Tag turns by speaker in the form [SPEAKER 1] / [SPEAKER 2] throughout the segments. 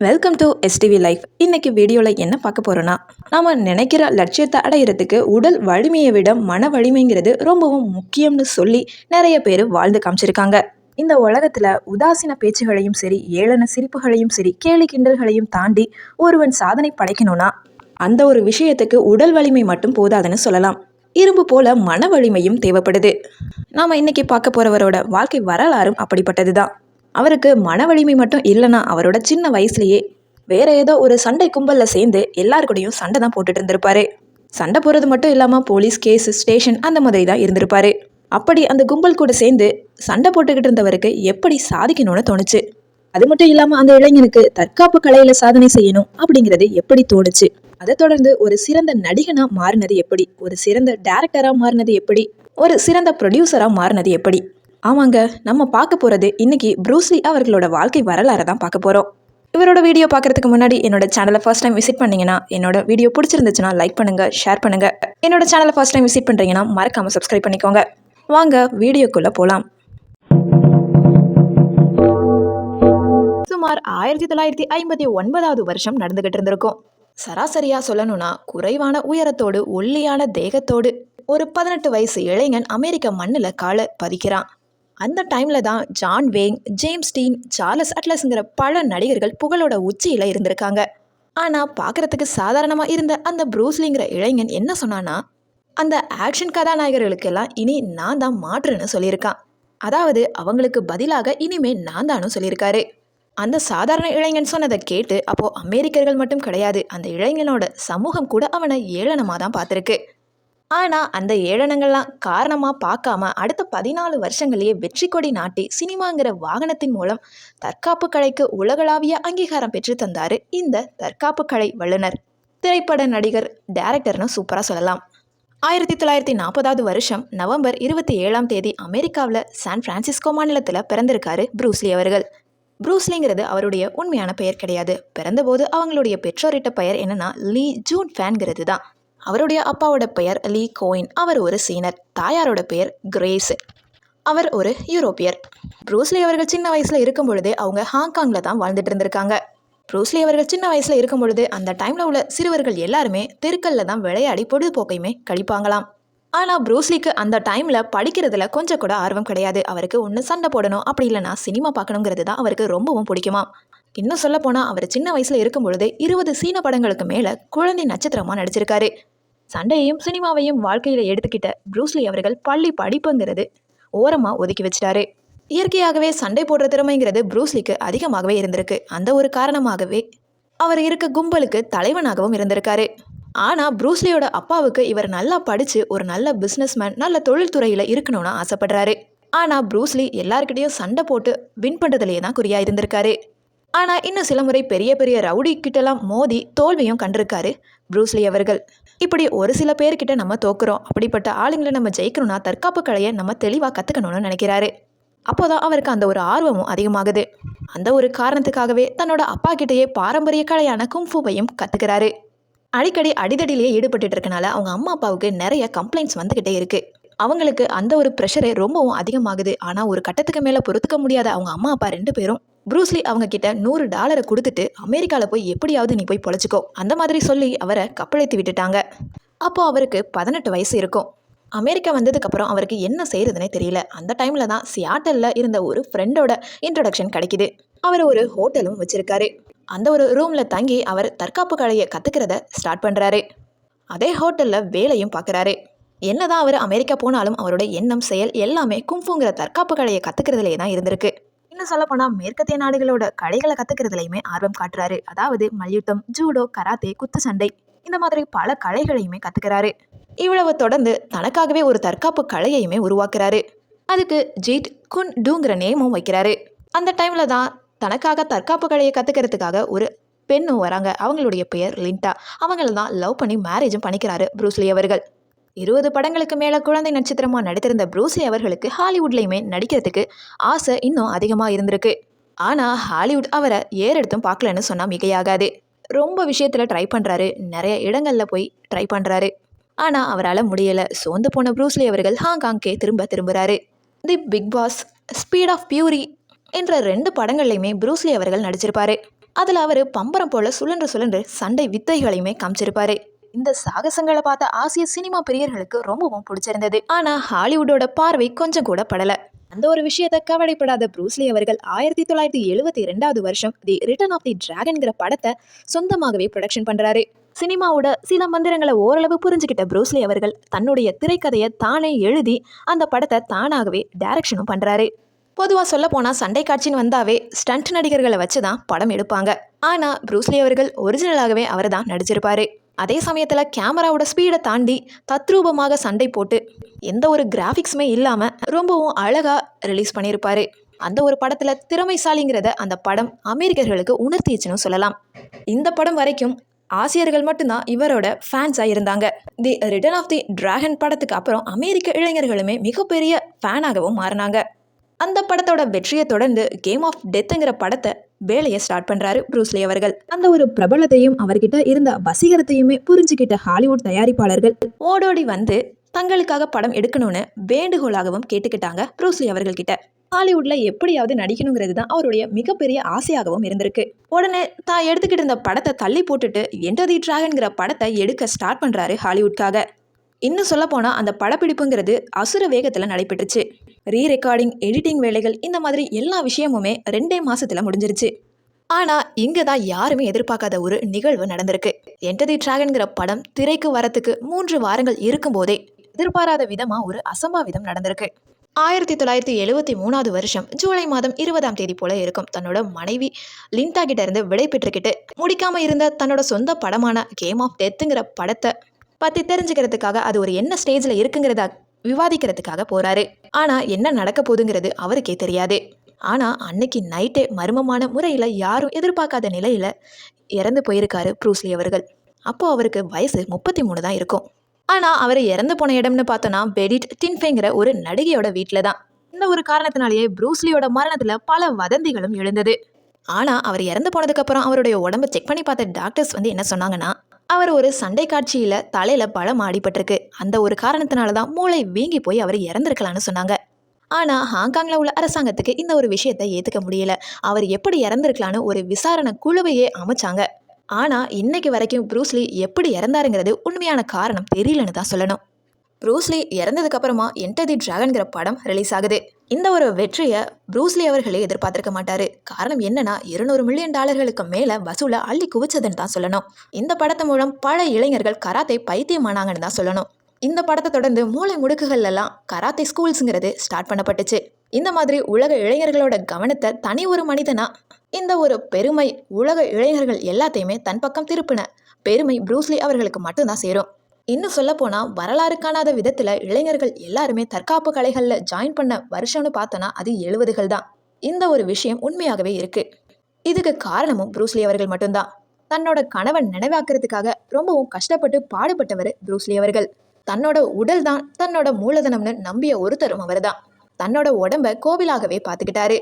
[SPEAKER 1] Welcome to STV life இன்னைக்கு வீடியோவில் என்ன பார்க்க போகிறோன்னா நாம் நினைக்கிற லட்சியத்தை அடையிறதுக்கு உடல் வலிமையை விட மன வலிமைங்கிறது ரொம்பவும் முக்கியம்னு சொல்லி நிறைய பேர் வாழ்ந்து காமிச்சிருக்காங்க. இந்த உலகத்தில் உதாசீன பேச்சுகளையும் சரி ஏளன சிரிப்புகளையும் சரி கேலி கிண்டல்களையும் தாண்டி ஒருவன் சாதனை படைக்கணும்னா அந்த ஒரு விஷயத்துக்கு உடல் வலிமை மட்டும் போதாதுன்னு சொல்லலாம். இரும்பு போல மன வலிமையும் தேவைப்படுது. நாம் இன்னைக்கு பார்க்க போகிறவரோட வாழ்க்கை வரலாறும் அப்படிப்பட்டது தான் அவருக்கு மன வலிமை மட்டும் இல்லைன்னா அவரோட சின்ன வயசுலேயே வேற ஏதோ ஒரு சண்டை கும்பலில் சேர்ந்து எல்லார் கூடயும் சண்டை தான் போட்டுட்டு இருந்திருப்பாரு. சண்டை போகிறது மட்டும் இல்லாமல் போலீஸ் கேஸ் ஸ்டேஷன் அந்த மாதிரி தான் இருந்திருப்பாரு. அப்படி அந்த கும்பல் கூட சேர்ந்து சண்டை போட்டுக்கிட்டு இருந்தவருக்கு எப்படி சாதிக்கணும்னு தோணுச்சு. அது மட்டும் இல்லாமல் அந்த இளைஞனுக்கு தற்காப்பு கலையில் சாதனை செய்யணும் அப்படிங்கிறது எப்படி தோணுச்சு? அதை தொடர்ந்து ஒரு சிறந்த நடிகனாக மாறினது எப்படி? ஒரு சிறந்த டேரக்டராக மாறினது எப்படி? ஒரு சிறந்த ப்ரொடியூசராக மாறினது எப்படி? ஆமாங்க நம்ம பார்க்க போகிறது இன்றைக்கி ப்ரூஸ்லி அவர்களோட வாழ்க்கை வரலாறை தான் பார்க்க போகிறோம் இவரோட வீடியோ பார்க்கறதுக்கு முன்னாடி என்னோட சேனலை ஃபர்ஸ்ட் டைம் விசிட் பண்ணீங்கன்னா என்னோட வீடியோ பிடிச்சிருந்துச்சுன்னா லைக் பண்ணுங்கள் ஷேர் பண்ணுங்கள் என்னோட சேனலை ஃபர்ஸ்ட் டைம் விசிட் பண்ணுறீங்கன்னா மறக்காமல் சப்ஸ்கிரைப் பண்ணிக்கோங்க. வாங்க வீடியோக்குள்ளே போகலாம் சுமார் ஆயிரத்தி தொள்ளாயிரத்தி ஐம்பத்தி ஒன்பதாவது வருஷம் நடந்துகிட்டு இருந்திருக்கும். சராசரியாக சொல்லணும்னா குறைவான உயரத்தோடு ஒல்லியான தேகத்தோடு ஒரு பதினெட்டு வயசு இளைஞன் அமெரிக்க மண்ணில் காலை பதிக்கிறான். அந்த டைமில் தான் John Wayne James Dean Charles அட்லஸ்ங்கிற பல நடிகர்கள் புகழோட உச்சியில் இருந்திருக்காங்க. ஆனால் பார்க்கறதுக்கு சாதாரணமாக இருந்த அந்த ப்ரூஸ்லிங்கிற இளைஞன் என்ன சொன்னான்னா அந்த ஆக்ஷன் கதாநாயகர்களுக்கெல்லாம் இனி நான் தான் மாற்றுன்னு சொல்லியிருக்கான். அதாவது அவங்களுக்கு பதிலாக இனிமே நான் தானும் சொல்லியிருக்காரு. அந்த சாதாரண இளைஞன் சொன்னதை கேட்டு அப்போது அமெரிக்கர்கள் மட்டும் கிடையாது அந்த இளைஞனோட சமூகம் கூட அவனை ஏளனமாக தான் பார்த்துருக்கு. ஆனால் அந்த ஏழனங்கள்லாம் காரணமாக பார்க்காம அடுத்த பதினாலு வருஷங்களையே வெற்றி கொடி நாட்டி சினிமாங்கிற வாகனத்தின் மூலம் தற்காப்பு கலைக்கு உலகளாவிய அங்கீகாரம் பெற்று தந்தார் இந்த தற்காப்பு கலை வல்லுனர் திரைப்பட நடிகர் டைரக்டர்னு சூப்பராக சொல்லலாம். ஆயிரத்தி தொள்ளாயிரத்தி நாற்பதாவது வருஷம் நவம்பர் இருபத்தி ஏழாம் தேதி அமெரிக்காவில் சான் பிரான்சிஸ்கோ மாநிலத்தில் பிறந்திருக்காரு ப்ரூஸ்லி அவர்கள். ப்ரூஸ்லிங்கிறது அவருடைய உண்மையான பெயர் கிடையாது. பிறந்தபோது அவங்களுடைய பெற்றோரிட்ட பெயர் என்னன்னா லீ ஜூன் ஃபேன்கிறது தான் அவருடைய அப்பாவோட பெயர் லீ கோயின். அவர் ஒரு சீனர். தாயாரோட பெயர் கிரேஸ். அவர் ஒரு யூரோப்பியர். ப்ரூஸ்லி அவர்கள் சின்ன வயசில் இருக்கும் பொழுதே அவங்க ஹாங்காங்கில் தான் வாழ்ந்துட்டு இருந்திருக்காங்க. ப்ரூஸ்லி அவர்கள் சின்ன வயசில் இருக்கும் பொழுது அந்த டைமில் உள்ள சிறுவர்கள் எல்லாருமே தெருக்கல்ல தான் விளையாடி பொழுதுபோக்கையுமே கழிப்பாங்களாம். ஆனால் ப்ரூஸ்லிக்கு அந்த டைமில் படிக்கிறதுல கொஞ்சம் கூட ஆர்வம் கிடையாது. அவருக்கு ஒன்று சண்டை போடணும் அப்படி இல்லைன்னா சினிமா பார்க்கணுங்கிறது தான் அவருக்கு ரொம்பவும் பிடிக்குமா இன்னும் சொல்ல போனால் அவர் சின்ன வயசில் இருக்கும் பொழுது இருபது சீன படங்களுக்கு மேலே குழந்தை நட்சத்திரமாக நடிச்சிருக்காரு. சண்டையையும் சினிமாவையும் வாழ்க்கையில் எடுத்துக்கிட்ட ப்ரூஸ்லி அவர்கள் பள்ளி படிப்புங்கிறது ஓரமாக ஒதுக்கி வச்சிட்டாரு. இயற்கையாகவே சண்டை போடுற திறமைங்கிறது ப்ரூஸ்லிக்கு அதிகமாகவே இருந்திருக்கு. அந்த ஒரு காரணமாகவே அவர் இருக்க கும்பலுக்கு தலைவனாகவும் இருந்திருக்காரு. ஆனால் ப்ரூஸ்லியோட அப்பாவுக்கு இவர் நல்லா படித்து ஒரு நல்ல பிஸ்னஸ்மேன் நல்ல தொழில்துறையில் இருக்கணும்னு ஆசைப்படுறாரு. ஆனால் ப்ரூஸ்லி எல்லார்கிட்டயும் சண்டை போட்டு வின் பண்ணுறதுலேயே தான் குறியாக இருந்திருக்காரு. ஆனால் இன்னும் சில முறை பெரிய பெரிய ரவுடி கிட்டலாம் மோதி தோல்வியும் கண்டிருக்காரு ப்ரூஸ்லி அவர்கள். இப்படி ஒரு சில பேர்கிட்ட நம்ம தோக்குறோம். அப்படிப்பட்ட ஆளுங்களை நம்ம ஜெயிக்கணும்னா தற்காப்பு கலையை நம்ம தெளிவாக கற்றுக்கணும்னு நினைக்கிறாரு. அப்போதான் அவருக்கு அந்த ஒரு ஆர்வமும் அதிகமாகுது. அந்த ஒரு காரணத்துக்காகவே தன்னோட அப்பா கிட்டேயே பாரம்பரிய கலையான கும்ஃபுவையும் கற்றுக்கிறாரு அடிக்கடி அடிதடியிலேயே ஈடுபட்டுட்டு இருக்கனால அவங்க அம்மா அப்பாவுக்கு நிறைய கம்ப்ளைண்ட்ஸ் வந்துக்கிட்டே இருக்கு. அவங்களுக்கு அந்த ஒரு ப்ரெஷரே ரொம்பவும் அதிகமாகுது. ஆனால் ஒரு கட்டத்துக்கு மேலே பொறுத்துக்க முடியாத அவங்க அம்மா அப்பா ரெண்டு பேரும் ப்ரூஸ்லி அவங்க கிட்ட நூறு டாலரை கொடுத்துட்டு அமெரிக்காவில் போய் எப்படியாவது நீ போய் பொழைச்சிக்கோ. அந்த மாதிரி சொல்லி அவரை கப்பழைத்து விட்டுட்டாங்க. அப்போ அவருக்கு பதினெட்டு வயசு இருக்கும். அமெரிக்கா வந்ததுக்கப்புறம் அவருக்கு என்ன செய்யறதுனே தெரியல. அந்த டைமில் தான் சியாட்டலில் இருந்த ஒரு ஃப்ரெண்டோட இன்ட்ரொடக்ஷன் கிடைக்கிது. அவர் ஒரு ஹோட்டலும் வச்சுருக்காரு. அந்த ஒரு ரூமில் தங்கி அவர் தற்காப்பு கலையை கற்றுக்கிறத ஸ்டார்ட் பண்ணுறாரு அதே ஹோட்டலில் வேலையும் பார்க்குறாரு என்னதான் அவர் அமெரிக்கா போனாலும் அவரோட எண்ணம் செயல் எல்லாமே கும்ஃபுங்கிற தற்காப்பு கலையை கற்றுக்கிறதுலே தான் இருந்திருக்கு. இன்னும் சொல்லப்போனால் மேற்கத்திய நாடுகளோட கலைகளை கற்றுக்கிறதுலையுமே ஆர்வம் காட்டுறாரு. அதாவது மல்யுத்தம் ஜூடோ கராத்தே குத்துச்சண்டை இந்த மாதிரி பல கலைகளையுமே கற்றுக்கிறாரு இவ்வளவு தொடர்ந்து தனக்காகவே ஒரு தற்காப்பு கலையையுமே உருவாக்குறாரு. அதுக்கு ஜீட் குன் டூங்கிற நேமும் வைக்கிறாரு. அந்த டைமில் தான் தனக்காக தற்காப்பு கலையை கற்றுக்கிறதுக்காக ஒரு பெண்ணும் வராங்க. அவங்களுடைய பெயர் லிண்டா. அவங்கள தான் லவ் பண்ணி மேரேஜும் பண்ணிக்கிறாரு ப்ரூஸ்லி அவர்கள். இருபது படங்களுக்கு மேலே குழந்தை நட்சத்திரமாக நடித்திருந்த ப்ரூஸ்லி அவர்களுக்கு ஹாலிவுட்லேயுமே நடிக்கிறதுக்கு ஆசை இன்னும் அதிகமாக இருந்திருக்கு. ஆனால் ஹாலிவுட் அவரை ஏறெடுத்தும் பார்க்கலன்னு சொன்னால் மிகையாகாது. ரொம்ப விஷயத்தில் ட்ரை பண்ணுறாரு நிறைய இடங்களில் போய் ட்ரை பண்ணுறாரு ஆனால் அவரால் முடியலை. சோர்ந்து போன ப்ரூஸ்லி அவர்கள் ஹாங்காங்கே திரும்ப திரும்புகிறாரு the big boss speed of fury என்ற ரெண்டு படங்கள்லையுமே ப்ரூஸ்லி அவர்கள் நடிச்சிருப்பாரு. அதில் அவர் பம்பரம் போல சுழன்று சுழன்று சண்டை வித்தைகளையுமே காமிச்சிருப்பாரு. இந்த சாகசங்களை பார்த்த ஆசிய சினிமா பிரியர்களுக்கு ரொம்பவும் பிடிச்சிருந்தது. ஆனா ஹாலிவுட்டோட பார்வை கொஞ்சம் கூட படல. அந்த ஒரு விஷயத்தை கவலைப்படாத ப்ரூஸ்லி அவர்கள் ஆயிரத்தி தொள்ளாயிரத்தி எழுபத்தி ரெண்டாவது வருஷம் தி ரிட்டர்ன் ஆஃப் தி டிராகன்கிற படத்தை சொந்தமாகவே ப்ரொடக்ஷன் பண்றாரு. சினிமாவோட சில மந்திரங்களை ஓரளவு புரிஞ்சுக்கிட்ட ப்ரூஸ்லி அவர்கள் தன்னுடைய திரைக்கதையை தானே எழுதி அந்த படத்தை தானாகவே டைரக்ஷனும் பண்றாரு. பொதுவாக சொல்ல போனால் சண்டை காட்சின்னு வந்தாவே ஸ்டண்ட் நடிகர்களை வச்சு தான் படம் எடுப்பாங்க. ஆனால் ப்ரூஸ்லி அவர்கள் ஒரிஜினலாகவே அவர் தான் நடிச்சிருப்பாரு. அதே சமயத்தில் கேமராவோட ஸ்பீடை தாண்டி தத்ரூபமாக சண்டை போட்டு எந்த ஒரு கிராஃபிக்ஸுமே இல்லாமல் ரொம்பவும் அழகாக ரிலீஸ் பண்ணியிருப்பார் அந்த ஒரு படத்தில் திறமைசாலிங்கிறத அந்த படம் அமெரிக்கர்களுக்கு உணர்த்திச்சுன்னு சொல்லலாம். இந்த படம் வரைக்கும் ஆசியர்கள் மட்டும்தான் இவரோட ஃபேன்ஸாக இருந்தாங்க. The return of the dragon படத்துக்கு அப்புறம் அமெரிக்க இளைஞர்களுமே மிகப்பெரிய ஃபேனாகவும் மாறினாங்க. அந்த படத்தோட வெற்றியை தொடர்ந்து கேம் ஆஃப் டெத்துங்கிற படத்தை வேலையை ஸ்டார்ட் பண்ணுறாரு ப்ரூஸ்லி அவர்கள். அந்த ஒரு பிரபலத்தையும் அவர்கிட்ட இருந்த வசீகரத்தையுமே புரிஞ்சுக்கிட்ட ஹாலிவுட் தயாரிப்பாளர்கள் ஓடோடி வந்து தங்களுக்காக படம் எடுக்கணும்னு வேண்டுகோளாகவும் கேட்டுக்கிட்டாங்க ப்ரூஸ்லி அவர்கள்கிட்ட. ஹாலிவுட்ல எப்படியாவது நடிக்கணுங்கிறது தான் அவருடைய மிகப்பெரிய ஆசையாகவும் இருந்திருக்கு. உடனே தான் எடுத்துக்கிட்டு இருந்த படத்தை தள்ளி போட்டுட்டு என்டர் தி டிராகன்கிற படத்தை எடுக்க ஸ்டார்ட் பண்றாரு ஹாலிவுட்காக. இன்னும் சொல்ல போனால் அந்த படப்பிடிப்புங்கிறது அசுர வேகத்தில் நடைபெற்றுச்சு. ரீ ரெக்கார்டிங் எடிட்டிங் வேலைகள் இந்த மாதிரி எல்லா விஷயமுமே ரெண்டே மாதத்தில் முடிஞ்சிருச்சு. ஆனால் இங்கே தான் யாருமே எதிர்பார்க்காத ஒரு நிகழ்வு நடந்திருக்கு. என்டர் தி டிராகன்கிற படம் திரைக்கு வரத்துக்கு மூன்று வாரங்கள் இருக்கும்போதே எதிர்பாராத விதமாக ஒரு அசம்பாவிதம் நடந்திருக்கு. ஆயிரத்தி தொள்ளாயிரத்தி எழுவத்தி மூணாவது வருஷம் ஜூலை மாதம் இருபதாம் தேதி போல இருக்கும். தன்னோட மனைவி லிண்டா கிட்ட இருந்து விடை பெற்றுக்கிட்டு முடிக்காம இருந்த தன்னோட சொந்த படமான கேம் ஆஃப் டெத்துங்கிற படத்தை பற்றி தெரிஞ்சுக்கிறதுக்காக அது ஒரு என்ன ஸ்டேஜில் இருக்குங்கிறத விவாதிக்கிறதுக்காக போகிறாரு ஆனால் என்ன நடக்க போகுதுங்கிறது அவருக்கே தெரியாது. ஆனால் அன்னைக்கு நைட்டே மர்மமான முறையில் யாரும் எதிர்பார்க்காத நிலையில் இறந்து போயிருக்காரு ப்ரூஸ்லி அவர்கள். அப்போது அவருக்கு வயசு முப்பத்தி மூணு தான் இருக்கும். ஆனால் அவர் இறந்து போன இடம்னு பார்த்தோன்னா பெடிட் டின்ஃபேங்கிற ஒரு நடிகையோட வீட்டில் தான். இந்த ஒரு காரணத்தினாலேயே ப்ரூஸ்லியோட மரணத்தில் பல வதந்திகளும் எழுந்தது. ஆனால் அவர் இறந்து போனதுக்கப்புறம் அவருடைய உடம்பை செக் பண்ணி பார்த்த டாக்டர்ஸ் வந்து என்ன சொன்னாங்கன்னா அவர் ஒரு சண்டை காட்சியில் தலையில் பழம் ஆடிப்பட்டிருக்கு. அந்த ஒரு காரணத்தினால தான் மூளை வீங்கி போய் அவர் இறந்துருக்கலான்னு சொன்னாங்க. ஆனால் ஹாங்காங்கில் உள்ள அரசாங்கத்துக்கு இந்த ஒரு விஷயத்தை ஏற்றுக்க முடியல. அவர் எப்படி இறந்துருக்கலான்னு ஒரு விசாரணை குழுவையே அமைச்சாங்க. ஆனால் இன்னைக்கு வரைக்கும் ப்ரூஸ்லி எப்படி இறந்தாருங்கிறது உண்மையான காரணம் தெரியலன்னு தான் சொல்லணும். ப்ரூஸ்லி இறந்ததுக்கு அப்புறமா என்டர் தி டிராகன்கிற படம் ரிலீஸ் ஆகுது. இந்த ஒரு வெற்றியை ப்ரூஸ்லி அவர்களே எதிர்பார்த்திருக்க மாட்டாரு. காரணம் என்னன்னா இருநூறு மில்லியன் டாலர்களுக்கு மேல வசூலை அள்ளி குவிச்சதுன்னு தான் சொல்லணும். இந்த படத்து மூலம் பல இளைஞர்கள் கராத்தே பைத்தியமானாங்கன்னு தான் சொல்லணும். இந்த படத்தை தொடர்ந்து மூளை முடுக்குகள்லாம் கராத்தே ஸ்கூல்ஸுங்கிறது ஸ்டார்ட் பண்ணப்பட்டுச்சு. இந்த மாதிரி உலக இளைஞர்களோட கவனத்தை தனி ஒரு மனிதனா இந்த ஒரு பெருமை உலக இளைஞர்கள் எல்லாத்தையுமே தன் பக்கம் திருப்பின பெருமை ப்ரூஸ்லி அவர்களுக்கு மட்டும்தான் சேரும். இன்னும் சொல்லப்போனால் வரலாறு காணாத விதத்தில் இளைஞர்கள் எல்லாருமே தற்காப்பு கலைகளில் ஜாயின் பண்ண வருஷம்னு பார்த்தோன்னா அது எழுபதுகள் தான். இந்த ஒரு விஷயம் உண்மையாகவே இருக்கு. இதுக்கு காரணமும் ப்ரூஸ்லி அவர்கள் மட்டும்தான். தன்னோட கணவன் நினைவாக்குறதுக்காக ரொம்பவும் கஷ்டப்பட்டு பாடுபட்டவர் ப்ரூஸ்லி அவர்கள். தன்னோட உடல் தான் தன்னோட மூலதனம்னு நம்பிய ஒருத்தரும் அவர்தான். தன்னோட உடம்ப கோவிலாகவே பார்த்துக்கிட்டாரு.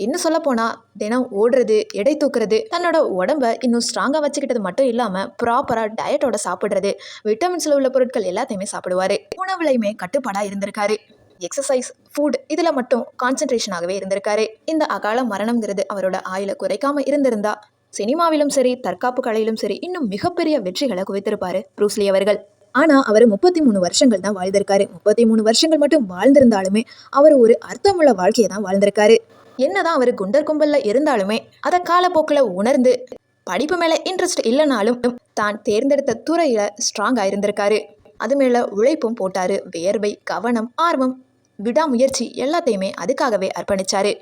[SPEAKER 1] இன்னும் சொல்ல போனால் தினம் ஓடுறது எடை தூக்குறது தன்னோட உடம்பை இன்னும் ஸ்ட்ராங்காக வச்சுக்கிட்டது மட்டும் இல்லாமல் ப்ராப்பராக டயட்டோட சாப்பிட்றது விட்டமின்ஸில் உள்ள பொருட்கள் எல்லாத்தையுமே சாப்பிடுவார். உணவுலையுமே கட்டுப்பாடாக இருந்திருக்காரு. எக்ஸசைஸ் ஃபுட் இதில் மட்டும் கான்சென்ட்ரேஷனாகவே இருந்திருக்காரு. இந்த அகால மரணம்ங்கிறது அவரோட ஆயில குறைக்காமல் இருந்திருந்தா சினிமாவிலும் சரி தற்காப்பு கலையிலும் சரி இன்னும் மிகப்பெரிய வெற்றிகளை குவித்திருப்பாரு ப்ரூஸ்லி அவர்கள். ஆனால் அவர் முப்பத்தி மூணு வருஷங்கள் தான் வாழ்ந்திருக்காரு. முப்பத்தி மூணு வருஷங்கள் மட்டும் வாழ்ந்திருந்தாலுமே அவர் ஒரு அர்த்தமுள்ள வாழ்க்கையை தான் வாழ்ந்திருக்காரு. என்னதான் அவர் குண்டர் கும்பல்ல இருந்தாலுமே அதை காலப்போக்கில் உணர்ந்து படிப்பு மேலே இன்ட்ரெஸ்ட் இல்லைனாலும் தான் தேர்ந்தெடுத்த துறையில் ஸ்ட்ராங்காக இருந்திருக்காரு. அது மேலே உழைப்பும் போட்டாரு வியர்வை கவனம் ஆர்வம் விடாமுயற்சி எல்லாத்தையுமே அதுக்காகவே அர்ப்பணிச்சாரு.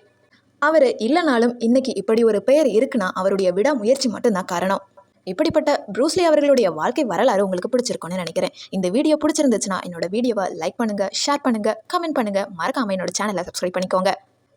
[SPEAKER 1] அவர் இல்லைனாலும் இன்னைக்கு இப்படி ஒரு பெயர் இருக்குன்னா அவருடைய விடாமுயற்சி மட்டும்தான் காரணம். இப்படிப்பட்ட ப்ரூஸ்லி அவர்களுடைய வாழ்க்கை வரலாறு உங்களுக்கு பிடிச்சிருக்கும்னு நினைக்கிறேன். இந்த வீடியோ பிடிச்சிருந்துச்சுன்னா என்னோட வீடியோவை லைக் பண்ணுங்கள் ஷேர் பண்ணுங்கள் கமெண்ட் பண்ணுங்கள் மறக்காமல் என்னோட சேனலை சப்ஸ்கிரைப் பண்ணிக்கோங்க.